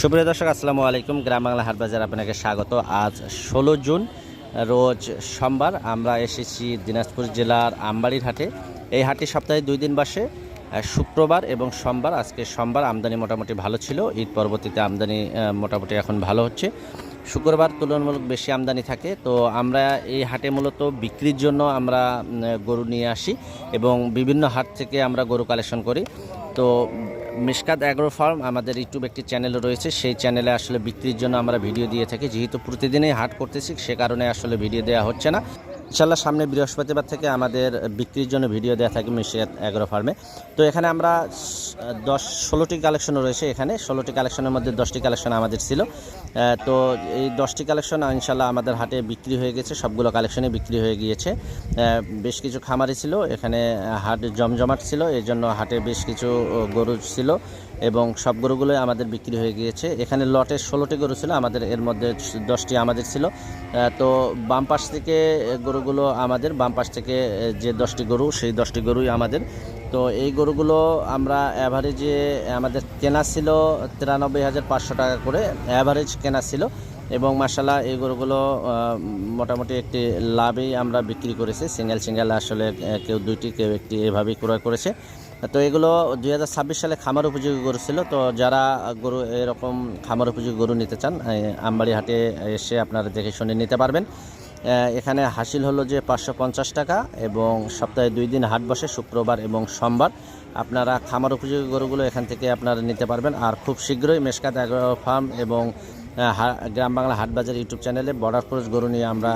সুপ্রিয় দর্শক, আসসালামু আলাইকুম। গ্রাম বাংলা হাট বাজার আপনাকে স্বাগত। আজ ষোলো জুন, রোজ সোমবার। আমরা এসেছি দিনাজপুর জেলার আমবাড়ির হাটে। এই হাটটি সপ্তাহে দুই দিন বাসে শুক্রবার এবং সোমবার। আজকে সোমবার আমদানি মোটামুটি ভালো ছিল। ঈদ পরবর্তীতে আমদানি মোটামুটি এখন ভালো হচ্ছে। শুক্রবার তুলনামূলক বেশি আমদানি থাকে। তো আমরা এই হাটে মূলত বিক্রির জন্য আমরা গরু নিয়ে আসি এবং বিভিন্ন হাট থেকে আমরা গরু কালেকশন করি। তো মিশকাত অ্যাগ্রো ফার্ম আমাদের ইউটিউব একটি চ্যানেল রয়েছে। সেই চ্যানেলে আসলে বিক্রির জন্য আমরা ভিডিও দিয়ে থাকি। যেহেতু প্রতিদিনই হাট করতেছি, সে কারণে আসলে ভিডিও দেওয়া হচ্ছে না। ইনশাল্লাহ সামনে বৃহস্পতিবার থেকে আমাদের বিক্রির জন্য ভিডিও দেওয়া থাকে মিশকাত অ্যাগ্রো ফার্মে। তো এখানে আমরা দশ, ষোলোটি কালেকশন রয়েছে এখানে। ষোলোটি কালেকশনের মধ্যে দশটি কালেকশন আমাদের ছিল। তো এই দশটি কালেকশন ইনশাল্লাহ আমাদের হাটে বিক্রি হয়ে গেছে। সবগুলো কালেকশনে বিক্রি হয়ে গিয়েছে। বেশ কিছু খামারি ছিল। এখানে হাট জমজমাট ছিল। এই জন্য হাটে বেশ কিছু গরু ছিল। এবং সব গরুগুলোই আমাদের বিক্রি হয়ে গিয়েছে। এখানে লটে ষোলোটি গরু ছিল, আমাদের এর মধ্যে দশটি আমাদের ছিল। তো বাম পাশ থেকে গরুগুলো আমাদের, বাম পাশ থেকে যে দশটি গরু, সেই দশটি গরুই আমাদের। তো এই গরুগুলো আমরা অ্যাভারেজে আমাদের কেনা ছিল তিরানব্বই হাজার পাঁচশো টাকা করে অ্যাভারেজ কেনা ছিল। এবং মাসাল্লাহ এই গরুগুলো মোটামুটি একটি লাভেই আমরা বিক্রি করেছি। সিঙ্গেল সিঙ্গেল আসলে কেউ দুইটি, কেউ একটি এভাবেই ক্রয় করেছে। তো এগুলো দুই হাজার ছাব্বিশ সালে খামার উপযোগী গরু ছিল। তো যারা গরু এরকম খামার উপযোগী গরু নিতে চান আমবাড়ি হাটে এসে আপনারা দেখে শুনে নিতে পারবেন। এখানে হাসিল হলো যে পাঁচশো পঞ্চাশ টাকা এবং সপ্তাহে দুই দিন হাট বসে, শুক্রবার এবং সোমবার। আপনারা খামার উপযোগী গরুগুলো এখান থেকে আপনারা নিতে পারবেন। আর খুব শীঘ্রই মেশকাত অ্যাগ্রো ফার্ম এবং গ্রাম বাংলা হাট বাজার ইউটিউব চ্যানেলে বর্ডার ক্রস গরু নিয়ে আমরা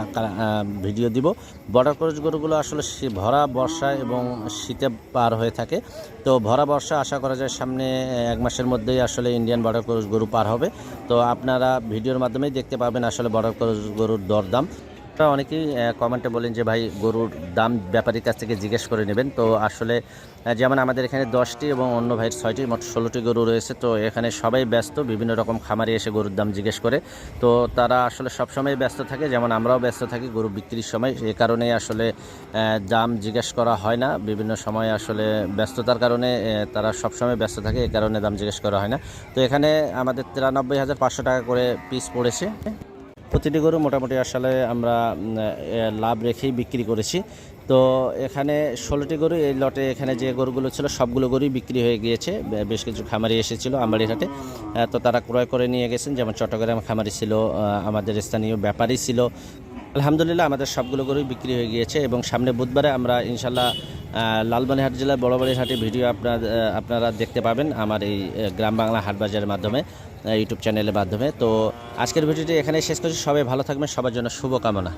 ভিডিও দিব। বর্ডার ক্রস গরুগুলো আসলে ভরা বর্ষা এবং শীতে পার হয়ে থাকে। তো ভরা বর্ষা আশা করা যায় সামনে এক মাসের মধ্যেই আসলে ইন্ডিয়ান বর্ডার ক্রস গরু পার হবে। তো আপনারা ভিডিওর মাধ্যমেই দেখতে পাবেন আসলে বর্ডার ক্রস গরুর দরদাম। অনেকেই কমেন্টে বলেন যে, ভাই, গরুর দাম ব্যাপারীর কাছ থেকে জিজ্ঞেস করে নেবেন। তো আসলে যেমন আমাদের এখানে দশটি এবং অন্য ভাইয়ের ছয়টি, মোট ষোলোটি গরু রয়েছে। তো এখানে সবাই ব্যস্ত, বিভিন্ন রকম খামারে এসে গরুর দাম জিজ্ঞেস করে। তো তারা আসলে সবসময় ব্যস্ত থাকে, যেমন আমরাও ব্যস্ত থাকি গরু বিক্রির সময়। এ কারণে আসলে দাম জিজ্ঞেস করা হয় না। বিভিন্ন সময় আসলে ব্যস্ততার কারণে তারা সবসময় ব্যস্ত থাকে এই কারণে দাম জিজ্ঞেস করা হয় না। তো এখানে আমাদের তিরানব্বই হাজার পাঁচশো টাকা করে পিস পড়েছে। প্রতিটি গরু মোটামুটি আসলে আমরা লাভ রেখেই বিক্রি করেছি। তো এখানে ষোলোটি গরু, এই লটে এখানে যে গরুগুলো ছিল সবগুলো গরুই বিক্রি হয়ে গিয়েছে। বেশ কিছু খামারি এসেছিল আমবাড়ির হাটে তো তারা ক্রয় করে নিয়ে গেছেন। যেমন চট্টগ্রাম খামারি ছিল আমাদের স্থানীয় ব্যাপারী ছিল আলহামদুলিল্লাহ আমাদের সবগুলো গরুই বিক্রি হয়ে গিয়েছে এবং সামনে বুধবারে আমরা ইনশাল্লাহ লালবানিহাট জেলার বড়বাড়ির হাটে ভিডিও আপনার আপনারা দেখতে পাবেন আমার এই গ্রাম বাংলা হাট বাজারের মাধ্যমে ইউটিউব চ্যানেলের মাধ্যমে। তো আজকের ভিডিওটি এখানে শেষ করছি। সবাই ভালো থাকবেন। সবার জন্য শুভকামনা।